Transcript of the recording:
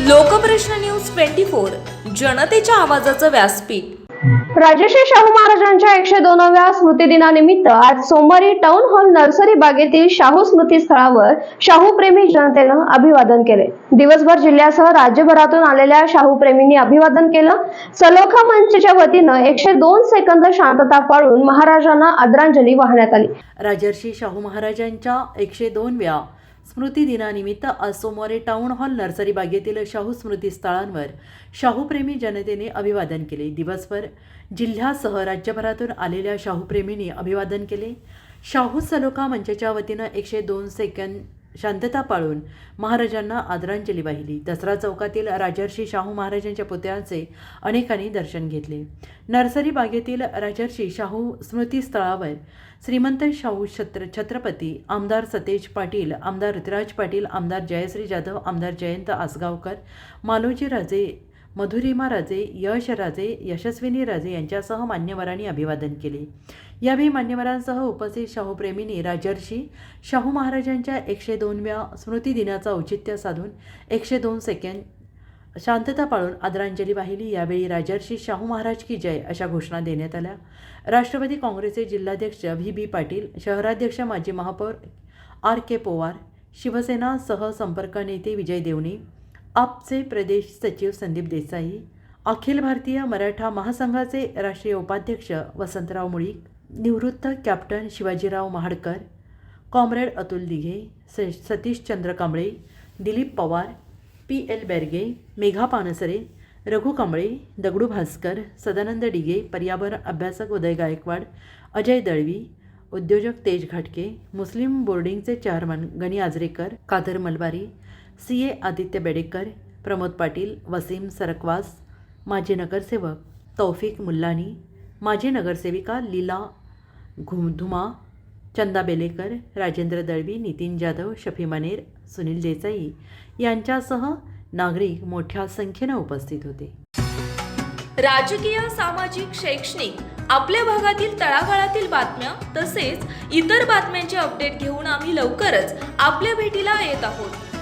Lokprashna news twenty four जनतेच्या आवाजाचं व्यासपीठ. राजश्री शाहू महाराजांच्या एकशे दोनाव्या स्मृतिदिनानिमित्त आज सोमवारी टाउन हॉल नर्सरी बागेतील शाहू स्मृती स्थळावर शाहू प्रेमी जनतेनं अभिवादन केले. दिवसभर जिल्ह्यासह राज्यभरातून आलेल्या शाहू प्रेमींनी अभिवादन केलं. सलोखा मंचच्या वतीनं एकशे दोन सेकंद शांतता पाळून महाराजांना आदरांजली वाहण्यात आली. राजर्षी शाहू महाराजांच्या एकशे दोनव्या स्मृती दिनानिमित्त आज सोमवारी टाउन हॉल नर्सरी बागेतील शाहू स्मृती स्थळांवर शाहूप्रेमी जनतेने अभिवादन केले. दिवसभर जिल्ह्यासह राज्यभरातून आलेल्या शाहूप्रेमींनी अभिवादन केले. शाहू सलोखा मंचाच्या वतीनं एकशे दोन सेकंद शांतता पाळून महाराजांना आदरांजली वाहिली. दसरा चौकातील राजर्षी शाहू महाराजांच्या पुतळ्यांचे अनेकांनी दर्शन घेतले. नर्सरी बागेतील राजर्षी शाहू स्मृतीस्थळावर श्रीमंत शाहू छत्र छत्रपती आमदार सतेज पाटील आमदार ऋतुराज पाटील आमदार जयश्री जाधव आमदार जयंत आसगावकर मालोजी राजे मधुरिमा राजे यश राजे यशस्विनी राजे यांच्यासह मान्यवरांनी अभिवादन केले. यावेळी मान्यवरांसह उपस्थित शाहूप्रेमींनी राजर्षी शाहू महाराजांच्या एकशे दोनव्या स्मृतिदिनाचं औचित्य साधून एकशे दोन सेकंद शांतता पाळून आदरांजली वाहिली. यावेळी राजर्षी शाहू महाराज की जय अशा घोषणा देण्यात आल्या. राष्ट्रवादी काँग्रेसचे जिल्हाध्यक्ष व्ही. बी. पाटील शहराध्यक्ष माजी महापौर आर. के. पोवार शिवसेना सहसंपर्क नेते विजय देवणी आपचे प्रदेश सचिव संदीप देसाई अखिल भारतीय मराठा महासंघाचे राष्ट्रीय उपाध्यक्ष वसंतराव मुळीक निवृत्त कॅप्टन शिवाजीराव महाडकर कॉम्रेड अतुल दिघे स सतीश चंद्र कांबळे दिलीप पवार पी एल बेर्गे मेघा पानसरे रघु कांबळे दगडू भास्कर सदानंद डिगे पर्यावरण अभ्यासक उदय गायकवाड अजय दळवी उद्योजक तेज घाटके मुस्लिम बोर्डिंगचे chairman Gani Ajrekar Kadar Malbari C A Aditya Bedekar Pramod Patil Wasim Sarkawas माजी नगरसेवक तौफिक मुल्लानी माजी नगरसेविका लीला घुमधुमा चंदा बेलेकर राजेंद्र दळवी नितीन जाधव शफी मनेर सुनील देसाई यांच्यासह नागरिक मोठ्या संख्येनं उपस्थित होते. राजकीय सामाजिक शैक्षणिक आपल्या भागातील तळागाळातील बातम्या तसेच इतर बातम्यांचे अपडेट घेऊन आम्ही लवकरच आपल्या भेटीला येत आहोत.